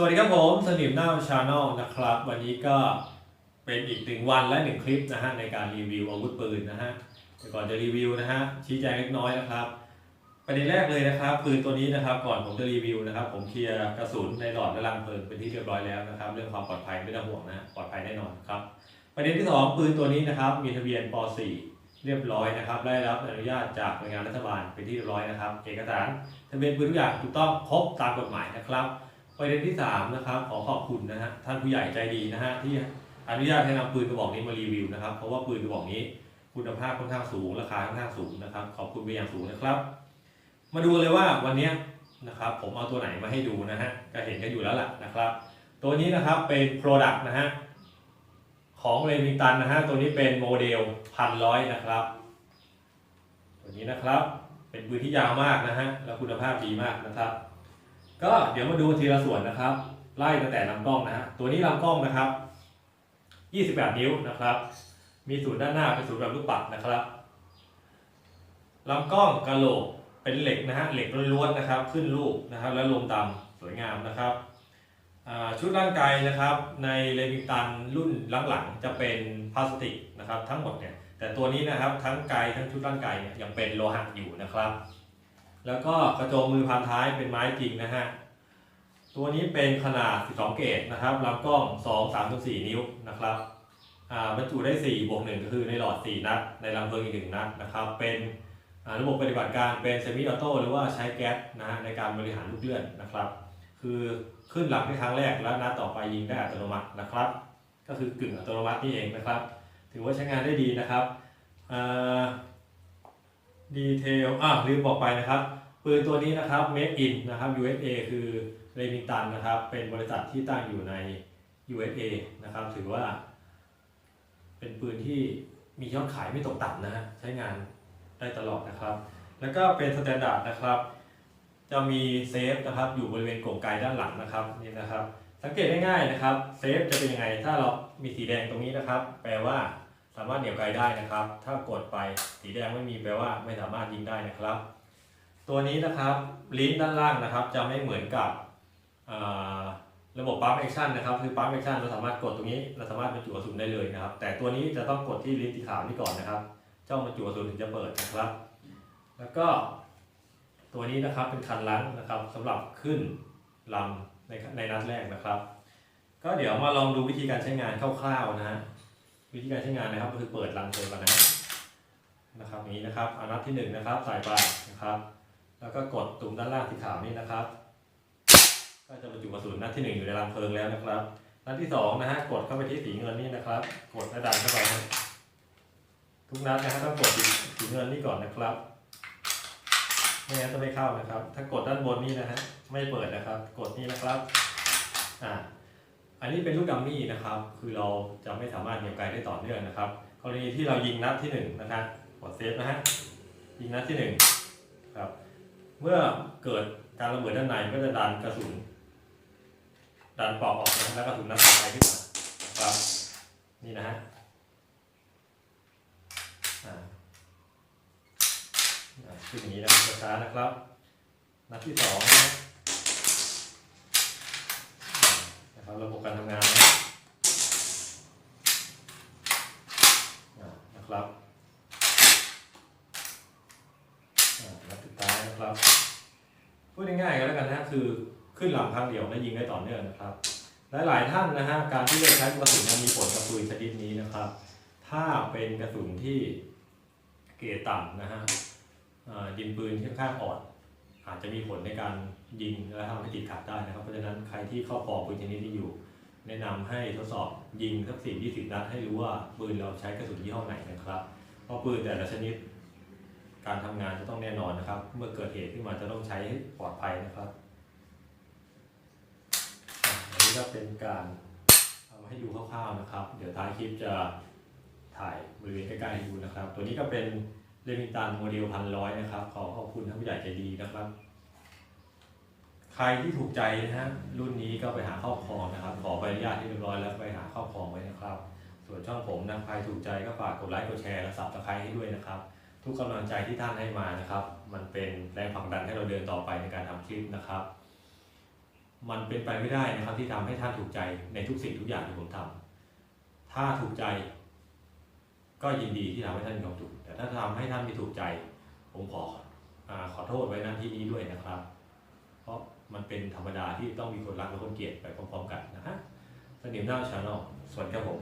สวัสดีครับผมสนิมหน้าชาแนลนะครับ วันนี้ก็เป็นอีกหนึ่งวันและหนึ่งคลิปนะฮะในการรีวิวอาวุธปืนนะฮะแต่ก่อนจะรีวิวนะฮะชี้แจงเล็กน้อยนะครับ ประเด็นแรกเลยนะครับปืนตัวนี้นะครับก่อนผมจะรีวิวนะครับ ผมเคลียร์กระสุนในหลอดและรังเพลิงเป็นที่เรียบร้อยแล้วนะครับ เรื่องความปลอดภัยไม่ต้องห่วงนะปลอดภัยแน่นอนครับประเด็นที่สองปืนตัวนี้นะครับมีทะเบียนป .4 เรียบร้อยนะครับได้รับอนุญาตจากหน่วยงานรัฐบาลเป็นที่เรียบร้อยนะครับ เอกสารทะเบียนปืนทุกอย่างถูกต้องครบตามกฎหมายนะครับ ประเด็นที่3นะครับขอขอบคุณนะฮะท่านผู้ใหญ่ใจดีนะฮะที่อนุญาตให้นำปืนกระบอกนี้มารีวิวนะครับ เพราะว่าปืนกระบอกนี้คุณภาพค่อนข้างสูงราคาค่อนข้างสูงนะครับ ขอบคุณไปอย่างสูงนะครับ มาดูเลยว่าวันนี้นะครับ ผมเอาตัวไหนมาให้ดูนะฮะก็เห็นกันอยู่แล้วล่ะนะครับ ตัวนี้นะครับเป็น Product นะฮะของเลมิงตันนะฮะตัวนี้เป็นโมเดลพันร้อยนะครับ ตัวนี้นะครับเป็นปืนที่ยาวมากนะฮะแล้วคุณภาพดีมากนะครับ ก็เดี๋ยวมาดูทีละส่วนนะครับ ไล่ตั้งแต่ลำกล้องนะฮะตัวนี้ลำกล้องนะครับ 28 นิ้วนะครับ มีศูนย์ด้านหน้าเป็นศูนย์แบบลูกปัดนะครับลำกล้องกระโหลกเป็นเหล็กนะฮะเหล็กล้วนๆนะครับ ขึ้นลูกนะครับ แล้วลมต่ำสวยงามนะครับชุดร่างกายนะครับ ในเลมิงตันรุ่นหลังๆจะเป็นพลาสติกนะครับ ทั้งหมดเนี่ยแต่ตัวนี้นะครับทั้งกายทั้งชุดร่างกายเนี่ยยังเป็นโลหะอยู่นะครับ แล้วก็กระโจมมือพานท้ายเป็นไม้จริงนะฮะ ตัวนี้เป็นขนาด 12 เกตนะครับลำกล้อง 2 3 4 นิ้วนะครับอ่าบรรจุได้ 4 บวก 1 ก็คือในหลอด 4 นัด ในลำเพลิงอีก 1 นัดนะครับ เป็นระบบปฏิบัติการเป็นเซมิออโต้หรือว่าใช้แก๊สนะฮะในการบริหารลูกเลื่อนนะครับ คือขึ้นหลังในครั้งแรกแล้วนัดต่อไปยิงได้อัตโนมัตินะครับ ก็คือกึ่งอัตโนมัตินี่เองนะครับ ถือว่าใช้งานได้ดีนะครับอ่า ดีเทลอ่าลืมบอกไปนะครับ ปืนตัวนี้นะครับ Made in นะครับ USA คือเรมิงตันนะครับ เป็นบริษัทที่ตั้งอยู่ใน USA นะครับ ถือว่า เป็นปืนที่มียอดขายไม่ตกต่ำนะฮะใช้งานได้ตลอดนะครับ แล้วก็เป็นสแตนดาร์ดนะครับ จะมีเซฟนะครับอยู่บริเวณกลไกด้านหลังนะครับนี่นะครับ สังเกตง่ายๆนะครับเซฟจะเป็นยังไงถ้าเรามีสีแดงตรงนี้นะครับ แปลว่า สามารถเหนี่ยวไกลได้นะครับ ถ้ากดไปสีแดงไม่มีแปลว่าไม่สามารถยิงได้นะครับ ตัวนี้นะครับลิ้นด้านล่างนะครับ จะไม่เหมือนกับระบบปั๊มแอคชั่นนะครับคือปั๊มแอคชั่นเราสามารถกดตรงนี้เราสามารถบรรจุกระสุนได้เลยนะครับ แต่ตัวนี้จะต้องกดที่ลิ้นสีขาวนี่ก่อนนะครับเจ้าบรรจุกระสุนถึงจะเปิดนะครับ แล้วก็ตัวนี้นะครับเป็นคันลังนะครับสำหรับขึ้นลำในในนัดแรกนะครับ ก็เดี๋ยวมาลองดูวิธีการใช้งานคร่าวๆนะฮะ วิธีการใช้งานนะครับก็คือเปิดลังเปิดก่อนนะนะครับนี้นะครับอานัดที่หนึ่งนะครับใส่ไปนะครับ แล้วก็กดตุ่มด้านล่างสีขาวนี่นะครับ ก็จะบรรจุกระสุนนัดที่หนึ่งอยู่ในรังเพลิงแล้วนะครับนัดที่สองนะฮะกดเข้าไปที่สีเงินนี่นะครับ กดและดันเข้าไปทุกนัดนะครับต้องกดสีสีเงินนี่ก่อนนะครับไม่งั้นจะไม่เข้านะครับ ถ้ากดด้านบนนี่นะฮะไม่เปิดนะครับ กดนี่นะครับอ่า อันนี้เป็นลูกดัมมี่นะครับ คือเราจะไม่สามารถเหนี่ยวไกลได้ต่อเนื่องนะครับ กรณีที่เรายิงนัดที่หนึ่งนะครับกดเซฟนะฮะ ยิงนัดที่หนึ่งครับ เมื่อเกิดการระเบิดด้านในก็จะดันกระสุน ดันปอกออกนะแล้วกระสุนนัดต่อไปขึ้นมาครับ นี่นะฮะอ่าอ่าขึ้นอย่างนี้นะครับช้าๆนะครับ นัดที่สองนะ นะครับระบบการทำงานนะนะครับนัดสุดท้ายนะครับพูดง่ายๆก็แล้วกันนะคือขึ้นลำครั้งเดียวและยิงได้ต่อเนื่องนะครับหลายๆท่านนะฮะการที่เลือกใช้กระสุนนั้นมีผลกับปืนชนิดนี้นะครับ ถ้าเป็นกระสุนที่เกรดต่ำนะฮะเอ่อดินปืนที่ค่อนข้างอ่อน อาจจะมีผลในการยิงและทำให้ติดขัดได้นะครับ เพราะฉะนั้นใครที่ครอบครองปืนชนิดนี้อยู่ แนะนำให้ทดสอบยิงสักสิบยี่สิบนัดให้รู้ว่าปืนเราใช้กระสุนยี่ห้อไหนนะครับ เพราะปืนแต่ละชนิด การทำงานจะต้องแน่นอนนะครับ เมื่อเกิดเหตุขึ้นมาจะต้องใช้ให้ปลอดภัยนะครับอันนี้ก็เป็นการเอามาให้ดูคร่าวๆนะครับ เดี๋ยวท้ายคลิปจะถ่ายบริเวณใกล้ๆให้ดูนะครับ ตัวนี้ก็เป็น เรมิตันโมเดลพันร้อยนะครับ ขอขอบคุณท่านผู้ใหญ่ใจดีนะครับ ใครที่ถูกใจนะฮะรุ่นนี้ก็ไปหาครอบครองนะครับ ขอใบอนุญาตที่เรียบร้อยแล้วไปหาครอบครองไว้นะครับ ส่วนช่องผมนะใครถูกใจก็ฝากกดไลค์กดแชร์และสับตะไคร้ให้ด้วยนะครับ ทุกกำลังใจที่ท่านให้มานะครับ มันเป็นแรงผลักดันให้เราเดินต่อไปในการทำคลิปนะครับ มันเป็นไปไม่ได้นะครับที่ทำให้ท่านถูกใจในทุกสิ่งทุกอย่างที่ผมทำถ้าถูกใจ ก็ยินดีที่ทำให้ท่านมีความสุขแต่ถ้าทำให้ท่านไม่ถูกใจ ผมขออขอโทษไว้ณที่นี้ด้วยนะครับ เพราะมันเป็นธรรมดาที่ต้องมีคนรักและคนเกลียดไปพร้อมๆกันนะฮะสนิมหน้าชาแนลสวัสดีครับผม